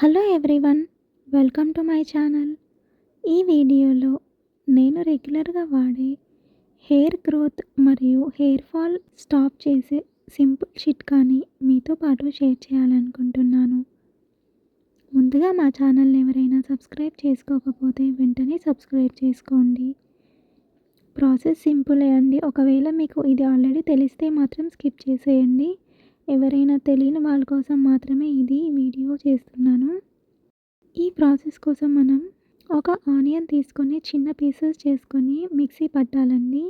Hello everyone welcome to my channel. ఈ వీడియోలో నేను రెగ్యులర్గా వాడే హెయిర్ గ్రోత్ మరియు హెయిర్ ఫాల్ స్టాప్ చేసే సింపుల్ చిట్కాని మీతో పాటు షేర్ చేయాలనుకుంటున్నాను. ముందుగా మా ఛానల్ని ఎవరైనా సబ్స్క్రైబ్ చేసుకోకపోతే వెంటనే సబ్స్క్రైబ్ చేసుకోండి. ప్రాసెస్ సింపులే అండి. ఒకవేళ మీకు ఇది ఆల్రెడీ తెలిస్తే మాత్రం స్కిప్ చేసేయండి. ఎవరైనా తెలియని వాళ్ళ కోసం మాత్రమే ఇది వీడియో చేస్తున్నాను. ఈ ప్రాసెస్ కోసం మనం ఒక ఆనియన్ తీసుకొని చిన్న పీసెస్ చేసుకొని మిక్సీ పట్టాలండి.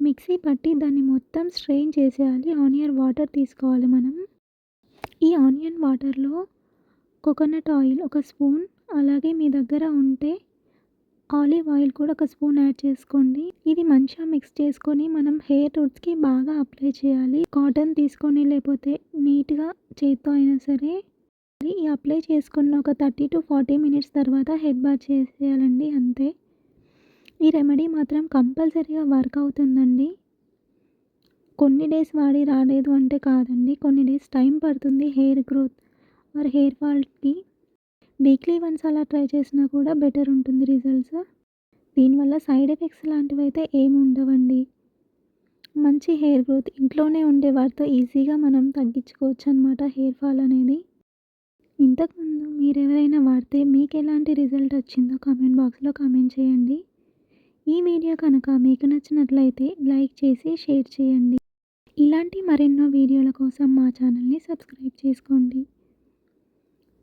మిక్సీ పట్టి దాన్ని మొత్తం స్ట్రెయిన్ చేసేయాలి. ఆనియన్ వాటర్ తీసుకోవాలి మనం. ఈ ఆనియన్ వాటర్లో కోకోనట్ ఆయిల్ ఒక స్పూన్ అలాగే మీ దగ్గర ఉంటే ఆలివ్ ఆయిల్ కూడా ఒక స్పూన్ యాడ్ చేసుకోండి. ఇది మంచిగా మిక్స్ చేసుకొని మనం హెయిర్ రూట్స్కి బాగా అప్లై చేయాలి. కాటన్ తీసుకొని లేకపోతే నీట్గా చేత్తో అయినా సరే ఈ అప్లై చేసుకున్న ఒక థర్టీ టు ఫార్టీ మినిట్స్ తర్వాత హెడ్ బాత్ చేసేయాలండి అంతే. ఈ రెమెడీ మాత్రం కంపల్సరీగా వర్క్ అవుతుందండి. కొన్ని డేస్ వాడి రాలేదు అంటే కాదండి. కొన్ని డేస్ టైం పడుతుంది హెయిర్ గ్రోత్ ఆర్ హెయిర్ ఫాల్కి వీక్లీ వన్స్ అలా ట్రై చేసినా కూడా బెటర్ ఉంటుంది రిజల్ట్స్. దీనివల్ల సైడ్ ఎఫెక్ట్స్ లాంటివి అయితే ఏమి ఉండవండి. మంచి హెయిర్ గ్రోత్ ఇంట్లోనే ఉండే వాటితో ఈజీగా మనం తగ్గించుకోవచ్చు అనమాట హెయిర్ ఫాల్ అనేది. ఇంతకుముందు మీరు ఎవరైనా వాడితే మీకు ఎలాంటి రిజల్ట్ వచ్చిందో కామెంట్ బాక్స్లో కామెంట్ చేయండి. ఈ వీడియో కనుక మీకు నచ్చినట్లయితే లైక్ చేసి షేర్ చేయండి. ఇలాంటి మరెన్నో వీడియోల కోసం మా ఛానల్ని సబ్స్క్రైబ్ చేసుకోండి.